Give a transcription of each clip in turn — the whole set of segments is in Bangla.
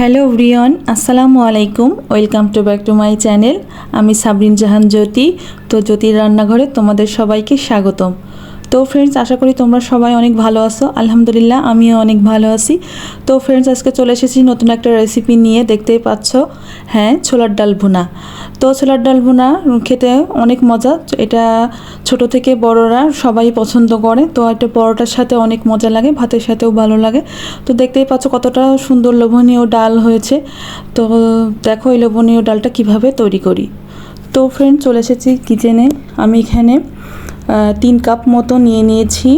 হ্যালো রিয়ন আসসালামু আলাইকুম welcome to back to my channel আমি সাবরিন জাহান জ্যোতি। তো জ্যোতির রান্নাঘরে তোমাদের সবাইকে স্বাগতম। তো ফ্রেন্ডস আশা করি তোমরা সবাই অনেক ভালো আছো। আলহামদুলিল্লাহ, আমিও অনেক ভালো আছি। তো ফ্রেন্ডস আজকে চলে এসেছি নতুন একটা রেসিপি নিয়ে, দেখতেই পাচ্ছ হ্যাঁ ছোলার ডাল ভুনা। তো ছোলার ডাল ভুনা খেতে অনেক মজা, এটা ছোট থেকে বড়রা সবাই পছন্দ করে, তো এটা পরোটার সাথে অনেক মজা লাগে, ভাতের সাথেও ভালো লাগে। তো দেখতেই পাচ্ছ কতটা সুন্দর লোভনীয় ডাল হয়েছে। তো দেখো এই লোভনীয় ডালটা কীভাবে তৈরি করি। তো ফ্রেন্ড চলে এসেছি কিচেনে আমি এখানে তিন কাপ মতো নিয়ে নিয়েছি।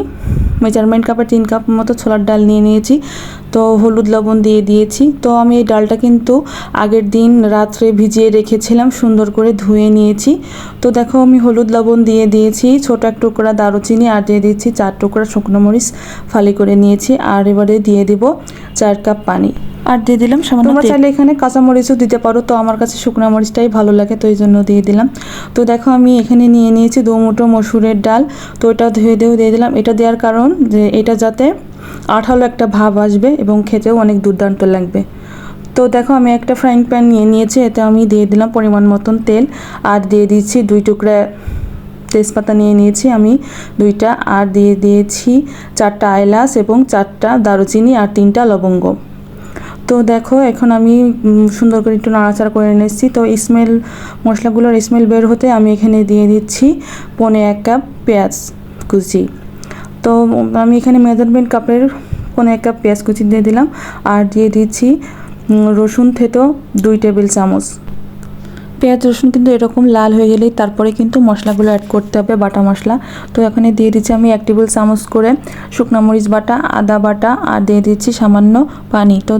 মেজারমেন্ট কাপের তিন কাপ মতো ছোলার ডাল নিয়ে নিয়েছি। তো হলুদ লবণ দিয়ে দিয়েছি। তো আমি এই ডালটা কিন্তু আগের দিন রাত্রে ভিজিয়ে রেখেছিলাম, সুন্দর করে ধুয়ে নিয়েছি। তো দেখো আমি হলুদ লবণ দিয়ে দিয়েছি, ছোট এক টুকরা দারুচিনি আর দিয়ে দিচ্ছি চার টুকরা শুকনো মরিচ ফালি করে নিয়েছি। আর এবারে দিয়ে দিব চার কাপ পানি। আর দিয়ে দিলাম সামান্য তোমরা চাইলে এখানে কাঁচা মরিচও দিতে পারো। তো আমার কাছে শুকনো মরিচটাই ভালো লাগে তো এই জন্য দিয়ে দিলাম। তো দেখো আমি এখানে নিয়ে নিয়েছি দু মুঠো মসুরের ডাল। তো এটা ধুয়ে ধুয়ে দিয়ে দিলাম। এটা দেওয়ার কারণ যে এটা যাতে আঠালো একটা ভাব আসবে এবং খেতেও অনেক দুর্দান্ত লাগবে। তো দেখো আমি একটা ফ্রাইং প্যান নিয়ে নিয়েছি এতে আমি দিয়ে দিলাম পরিমাণ মতন তেল। আর দিয়ে দিচ্ছি দুই টুকরা তেজপাতা নিয়ে নিয়েছি আমি দুইটা। আর দিয়ে দিয়েছি চারটা এলাচ এবং চারটা দারুচিনি আর তিনটা লবঙ্গ। তো দেখো, এখন আমি সুন্দর করে একটু নাড়াচাড়া করে নিচ্ছি তো স্মেল মশলাগুলোর স্মেল বের হতে আমি এখানে দিয়ে দিচ্ছি পনে এক কাপ পেঁয়াজ কুচি। তো, আমি এখানে মেজারমেন্ট কাপের পনে এক কাপ পেঁয়াজ কুচি দিয়ে দিলাম। আর দিয়ে দিচ্ছি রসুন থেতো দুই টেবিল চামচ। পেঁয়াজ, রসুন কিন্তু এরকম লাল হয়ে গেলেই তারপরে কিন্তু মশলাগুলো অ্যাড করতে হবে, বাটা মশলা। তো এখানে দিয়ে দিচ্ছি আমি এক টেবিল চামচ করে শুকনো মরিচ বাটা, আদা বাটা আর দিয়ে দিচ্ছি সামান্য পানি। তো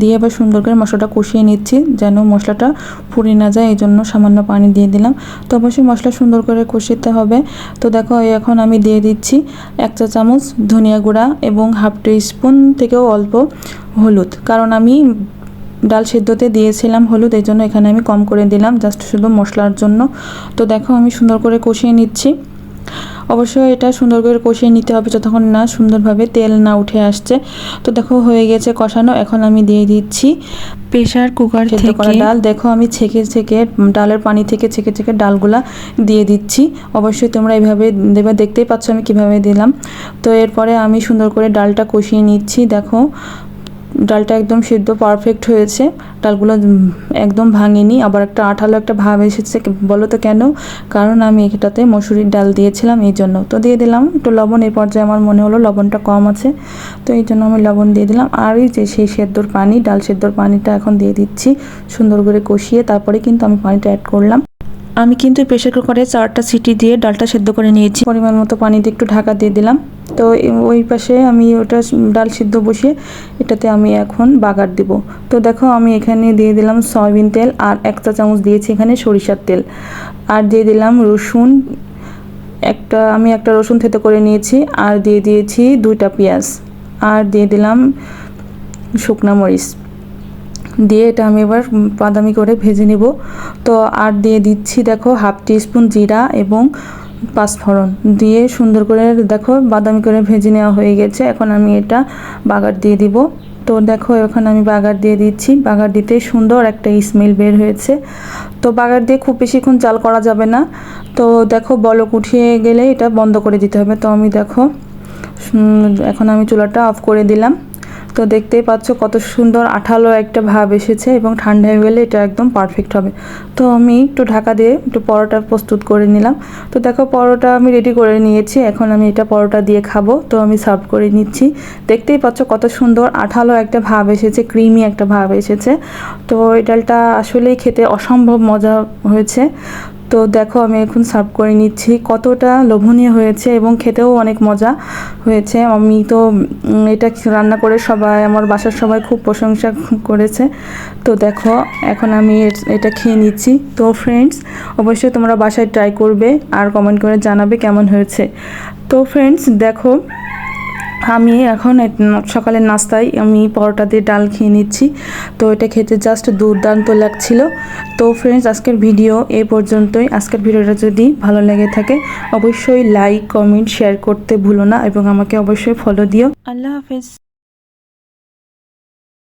দিয়ে এবার সুন্দর করে মশলাটা কষিয়ে নিচ্ছি যেন মশলাটা পুড়ে না যায় এই জন্য সামান্য পানি দিয়ে দিলাম। তো অবশ্যই মশলা সুন্দর করে কষিতে হবে। তো দেখো, এখন আমি দিয়ে দিচ্ছি এক চা চামচ ধনিয়া গুঁড়া এবং হাফ টি স্পুন থেকেও অল্প হলুদ। কারণ আমি ডাল সেদ্ধতে দিয়েছিলাম হলুদ এই জন্য এখানে আমি কম করে দিলাম জাস্ট শুধু মশলার জন্য। তো দেখো আমি সুন্দর করে কষিয়ে নিচ্ছি। অবশ্যই এটা সুন্দর করে কষিয়ে নিতে হবে যতক্ষণ না সুন্দরভাবে তেল না উঠে আসছে। তো দেখো হয়ে গেছে কষানো এখন আমি দিয়ে দিচ্ছি প্রেশার কুকার থেকে করা ডাল। দেখো আমি ছেঁকে ছেঁকে ডালের পানি থেকে ছেঁকে ছেঁকে ডালগুলা দিয়ে দিচ্ছি। অবশ্যই তোমরা এইভাবে দেবে দেখতেই পাচ্ছ আমি কীভাবে দিলাম। তো এরপরে আমি সুন্দর করে ডালটা কষিয়ে নিচ্ছি দেখো। ডালটা একদম সিদ্ধ পারফেক্ট হয়েছে। ডালগুলো একদম ভাঙেনি। আবার একটা আঠালো একটা ভাব এসেছে বলো তো কেন? কারণ আমি এটাতে মসুরির ডাল দিয়েছিলাম এই জন্য। তো দিয়ে দিলাম একটু লবণ এই পর্যায়ে আমার মনে হলো লবণটা কম আছে। তো এই জন্য আমি লবণ দিয়ে দিলাম। আর এই যে সেই সেদ্ধর পানি, ডাল সেদ্ধর পানিটা এখন দিয়ে দিচ্ছি সুন্দর করে কষিয়ে। তারপরে কিন্তু আমি পানিটা অ্যাড করলাম। আমি কিন্তু প্রেশার কুকারে চারটা সিটি দিয়ে ডালটা সেদ্ধ করে নিয়েছি। পরিমাণ মতো পানি দিয়ে একটু ঢাকা দিয়ে দিলাম। তো ওই পাশে আমি ওটা ডাল সিদ্ধ বসিয়ে এটাতে আমি এখন বাগার দিব। তো দেখো আমি এখানে দিয়ে দিলাম সয়াবিন তেল আর এক চা চামচ দিয়েছি এখানে সরিষার তেল। আর দিয়ে দিলাম রসুন, একটা, আমি একটা রসুন থেতো করে নিয়েছি আর দিয়ে দিয়েছি দুইটা পেঁয়াজ। আর দিয়ে দিলাম শুকনা মরিচ। দিয়ে এটা আমি এবার বাদামি করে ভেজে নেব। তো আর দিয়ে দিচ্ছি দেখো হাফ টিস্পুন জিরা এবং পাঁচফোড়ন দিয়ে সুন্দর করে দেখো বাদামি করে ভেজে নেওয়া হয়ে গেছে। এখন আমি এটা বাগার দিয়ে দিব। তো দেখো এখন আমি বাগার দিয়ে দিচ্ছি। বাগার দিতে সুন্দর একটা স্মেল বের হয়েছে। তো বাগার দিয়ে খুব বেশিক্ষণ চাল করা যাবে না। তো দেখো বলক উঠিয়ে গেলে এটা বন্ধ করে দিতে হবে। তো আমি দেখো এখন আমি চুলাটা অফ করে দিলাম। তো দেখতেই পাচ্ছ কত সুন্দর আঠালো একটা ভাব এসেছে এবং ঠান্ডা হয়ে গেলে এটা একদম পারফেক্ট হবে। তো আমি একটু ঢাকা দিয়ে একটু পরোটা প্রস্তুত করে নিলাম। তো দেখো পরোটা আমি রেডি করে নিয়েছি, এখন আমি এটা পরোটা দিয়ে খাব। তো আমি সার্ভ করে নিচ্ছি। দেখতেই পাচ্ছ কত সুন্দর আঠালো একটা ভাব এসেছে ক্রিমি একটা ভাব এসেছে। তো এই ডালটা আসলেই খেতে অসম্ভব মজা হয়েছে। তো দেখো আমি এখন সার্ভ করে নিচ্ছি। কতটা লোভনীয় হয়েছে এবং খেতেও অনেক মজা হয়েছে। আমি তো এটা রান্না করে সবাই, আমার বাসার সবাই খুব প্রশংসা করেছে। তো দেখো, এখন আমি এটা খেয়ে নিচ্ছি। তো ফ্রেন্ডস অবশ্যই তোমরা বাসায় ট্রাই করবে আর কমেন্ট করে জানাবে কেমন হয়েছে। তো ফ্রেন্ডস দেখো আমি এখন সকালের নাস্তায় আমি পরোটা দিয়ে ডাল খেয়ে নিচ্ছি। তো এটা খেতে জাস্ট দুর্দান্ত লাগছিল। তো ফ্রেন্ডস আজকের ভিডিও এ পর্যন্তই। আজকের ভিডিওটা যদি ভালো লেগে থাকে, অবশ্যই লাইক কমেন্ট শেয়ার করতে ভুলো না এবং আমাকে অবশ্যই ফলো দিও। আল্লাহ হাফেজ।